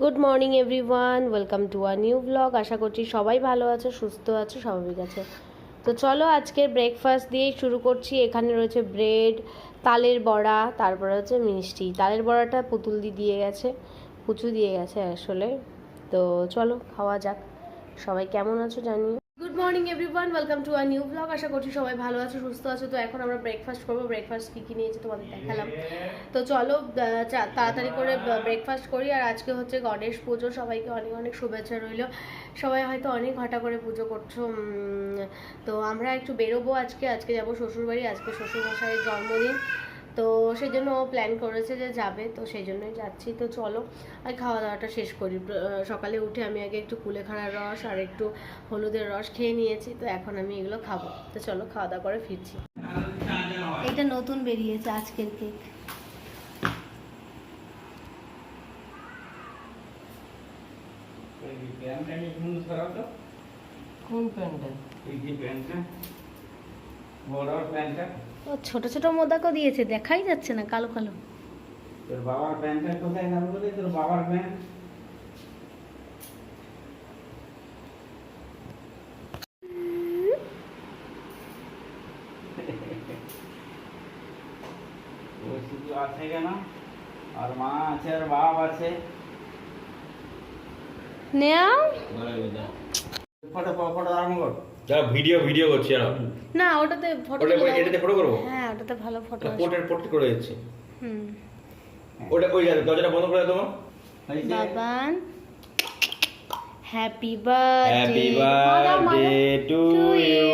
Good morning everyone welcome to a new blog আশা করছি সবাই ভালো আছে, সুস্থ আছে, স্বাভাবিক আছে। তো চলো আজকের ব্রেকফাস্ট দিয়েই শুরু করছি। এখানে রয়েছে ব্রেড তালের বড়া, তারপরে হচ্ছে মিষ্টি। তালের বড়াটা পুতুল দি দিয়ে গেছে, পুচু দিয়ে গেছে আসলে। তো চলো খাওয়া যাক। সবাই কেমন আছো জানিও। Good morning everyone welcome to a new blog আশা করছি সবাই ভালো আছো, সুস্থ আছো। তো এখন আমরা ব্রেকফাস্ট করব। ব্রেকফাস্ট কী কী নিয়েছি তোমাদের দেখালাম। তো চলো তাড়াতাড়ি করে ব্রেকফাস্ট করি। আর আজকে হচ্ছে গণেশ পুজো। সবাইকে অনেক অনেক শুভেচ্ছা রইল। সবাই হয়তো অনেক ঘটা করে পুজো করছ তো আমরা একটু বেরোবো আজকে। আজকে যাব শ্বশুরবাড়ি। আজকে শ্বশুরমশাইয়ের জন্মদিন। তো সেই জন্য ও প্ল্যান করেছে যে যাবে তো সেই জন্যই যাচ্ছি। তো চলো আর খাওয়া দাওয়াটা শেষ করি। সকালে উঠে আমি আগে একটু কুলেখাড়ার রস আর একটু হলুদের রস খেয়ে নিয়েছি তো এখন আমি এগুলো খাব। তো চলো খাওয়া দাওয়া করে ফিরছি। এটা নতুন বেরিয়েছে আজকের কেক কোন প্যান্টটা? এই যে প্যান্টটা। ও ছোট ছোট মোদাকও দিয়েছে দেখাই যাচ্ছে না কালো কালো। তোর বাবার প্যান্টটা কোথায় গেল বলে? তোর বাবার প্যান্ট? আছে কেন? আর মা আছে আর বাপ আছে। নেও। ফটো ফটো আরম্ভ কর। যারা ভিডিও ভিডিও করছি যারা না ওটাতে ফটো ওটা ওই- এটাতে ফটো করব? হ্যাঁ ওটাতে ভালো ফটো পোর্ট্রেট পোর্ট্রেট করে দিচ্ছি। হুম। ওটা ওই যাবে দরজাটা বন্ধ করে হয়েছে? Baban happy birthday happy birthday to you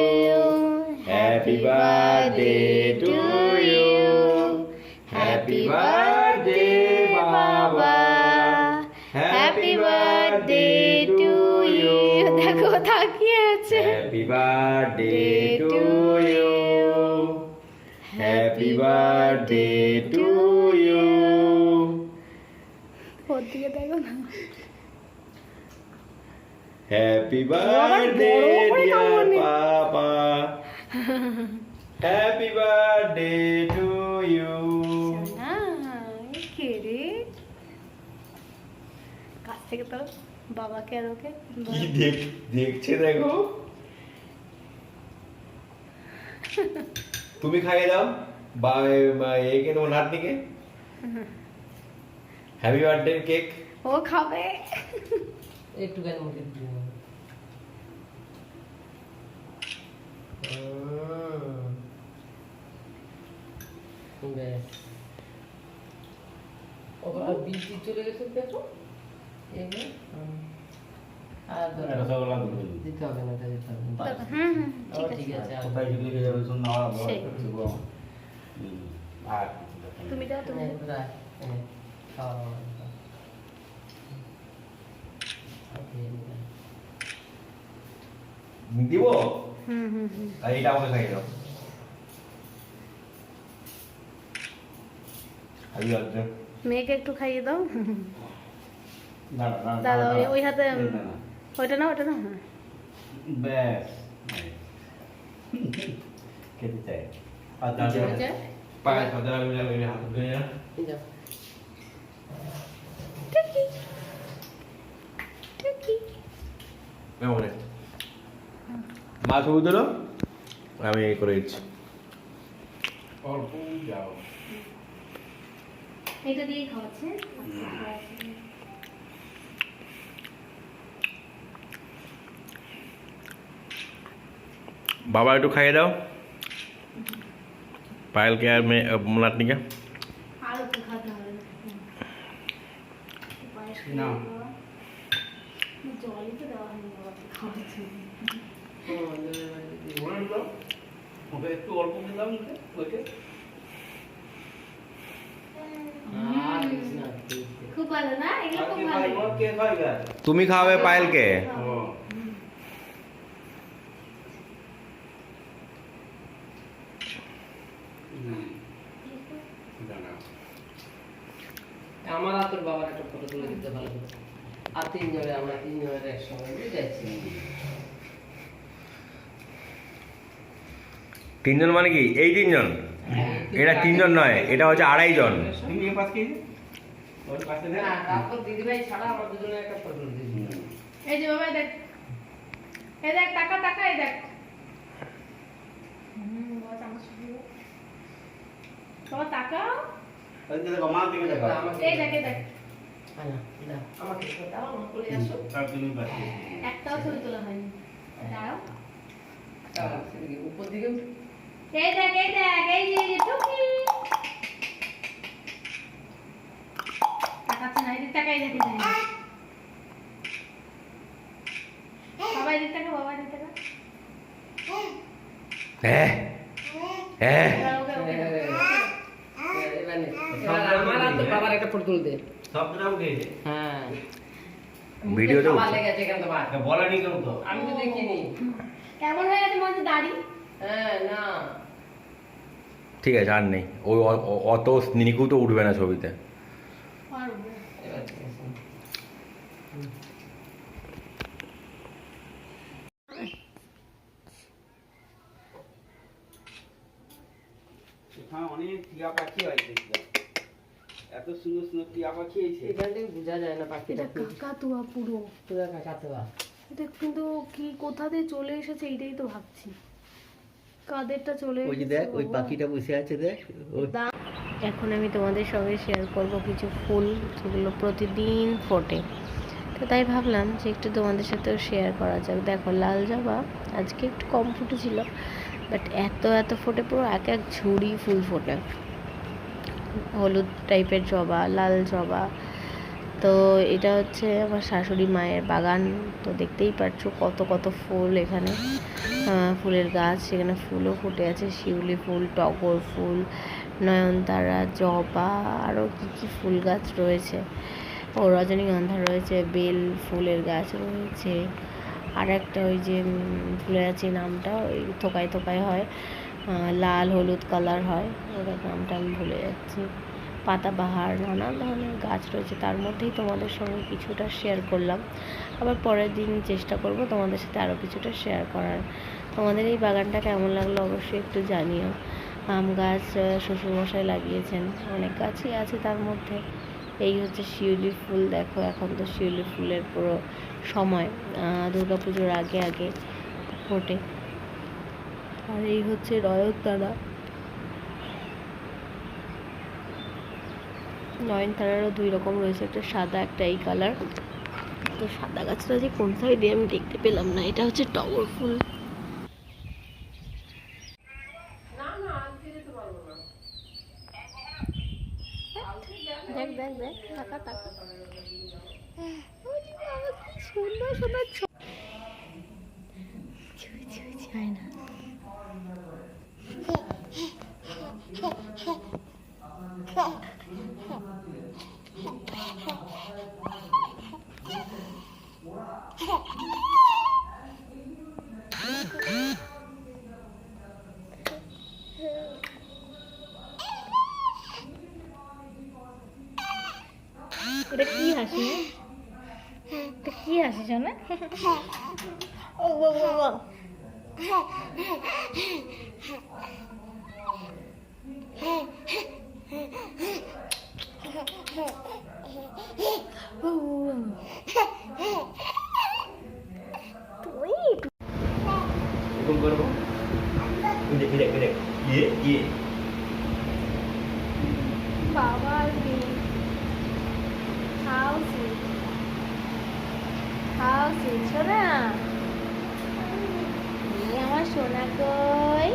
happy birthday to you happy birthday বাবা হ্যাপি বার্থডে টু দেখো তাকিয়ে আছে happy birthday to you happy birthday to you ওর দিকে দেখো না। Happy birthday dear papa happy birthday to you না কে রে? কাছ থেকে তো বাবাকে আর ওকে কি দেখ দেখছে দেখো। তুমি খাইয়ে দাও। বা একে তোমার নাতনিকে। হ্যাপি বার্থডে কেক ও খাবে। একটুখানি মুখে দিয়ে ব্যাস। ও আর বৃষ্টি চলে গেছে দেখো। দাও। তুমি। দিব? আর এটা আমাকে খাইয়ে দাও। মেয়েকে একটু খাইয়ে দাও। দাদা ওই হাতে দাঁড়া। না। ওইটা না হ্যাঁ। ব্যাস খেতে চাই। আর? পায়ে যাবে হাত না মা ছবি দিল আমি এই করে দিচ্ছি। অল্প যাও। এটা দিয়ে খাওয়াচ্ছে। বাবা একটু খাইয়ে দাও। পায়েলকে আর মেয়ে নাতনিকে একটু খাতে হবে পায়েস না। জলই তো দেওয়া হয়নি বাবাকে খাওয়াচ্ছে ও, দূরে বাড়ি দিয়ে। বলে দাও ওকে একটু অল্প দিলাম ওকে আর কিছু না, ঠিক আছে। খুব ভালো না এগুলো আর খুব কে ভালো খাইবো কে খাইবে তুমি খাওয়াবে পায়েলকে ও হুম দাঁড়া আমার আর তোর বাবার একটা ফটো তুলে দিতে ভালো হতো। আর তিনজনে আমরা তিনজনের একসঙ্গে মিলে যাচ্ছি। তিনজন মানে কি? এই তিনজন? এটা তিনজন নয় এটা হচ্ছে আড়াই জন। তুমি এ পাশ কে ওর পাশে দেখ না তারপর দিদিভাই ছাড়া আমার দুজনের একটা ফটো এই যে বাবা দেখ। এই দেখ টাকা টাকা এই দেখ। হুম, বাবা চামচ দিয়ে বাবা তাকাও দেখো মা দিকে দেখো এই দেখ দেখ আমাকে দাও আমার করে আসো তার তুমি পাশে একটাও ছবি তোলা হয়নি দাঁড়াও দাঁড়াও, উপর দিকে এই দেখ এই দেখ এই যে এই টুকি তাকাচ্ছে না এই দিক দেখে যাই বাবা এই দিক বাবা এই দিক হ্যাঁ ওকে ওকে এবার নে। এবার আমার বাবার একটা ফটো তুলতে। শব্দটা উঠেছে হ্যাঁ। ভিডিওতে উঠছে। লেগেছে কেন তোমার। বলেনি কেউ তো। আমি তো দেখিনি। কেমন হয়ে গেছে মনে দাড়ি? হ্যাঁ না। ঠিক আছে আর নেই। ওই অত নিখুঁত উঠবে না ছবিতে। আর উঠবে না। এখানে অনেক টিয়া পাখি হয়েছে এত সুন্দর সুন্দর টিয়া পাখি এখান থেকে বোঝা যায় না পাখিটা কাকাতুয়া পুরো। পুরো কাকাতুয়া এটা কিন্তু কি কোথা দিয়ে চলে এসেছে এইটাই তো ভাবছি। কাদেরটা চলে ওই দেখ ওই পাখিটা বসে আছে দেখ এখন আমি তোমাদের সঙ্গে শেয়ার করব কিছু ফুল যেগুলো প্রতিদিন ফোটে। তো তাই ভাবলাম যে একটু তোমাদের সাথেও শেয়ার করা যাক। দেখো লাল জবা আজকে একটু কম ফুটেছিল বাট এত এত ফোটে পুরো এক এক ঝুড়ি ফুল ফোটে। হলুদ টাইপের জবা, লাল জবা। তো এটা হচ্ছে আমার শাশুড়ি মায়ের বাগান। তো দেখতেই পাচ্ছ কত কত ফুল এখানে। ফুলের গাছ সেখানে ফুলও ফুটে আছে। শিউলি ফুল, টগর ফুল, নয়নতারা, জবা, আরও কী কী ফুল গাছ রয়েছে। ও, রজনীগন্ধা রয়েছে, বেল ফুলের গাছ রয়েছে। আর একটা ওই যে ভুলে যাচ্ছি নামটা ওই থোকায় থোকায় হয়। লাল হলুদ কালার হয় ওটার নামটা আমি ভুলে যাচ্ছি। পাতাবাহার নানান ধরনের গাছ রয়েছে, তার মধ্যেই তোমাদের সঙ্গে কিছুটা শেয়ার করলাম। আবার পরের দিন চেষ্টা করব তোমাদের সাথে আরও কিছুটা শেয়ার করার। তোমাদের এই বাগানটা কেমন লাগল অবশ্যই একটু জানিও। আম গাছ শ্বশুরমশাই লাগিয়েছেন, অনেক গাছই আছে তার মধ্যে। এই হচ্ছে শিউলি ফুল, দেখো এখন তো শিউলি ফুলের পুরো সময় দুর্গা পুজোর আগে আগে ফোটে আর এই হচ্ছে নয়নতারা নয়নতারারও দুই রকম রয়েছে, একটা সাদা, একটা এই কালার তো সাদা গাছটা যে কোন সাইডে আমি দেখতে পেলাম না, এটা হচ্ছে টগর ফুল। দেখ দেখ দেখ এটা কি হাসি এটা কি হাসি শোনা ও ও ও এরকম করব দেখ দেখ দেখ ইয়ে ইয়ে বাবা হাউ সুইট হাউ সুইট সোনা আমার সোনা কই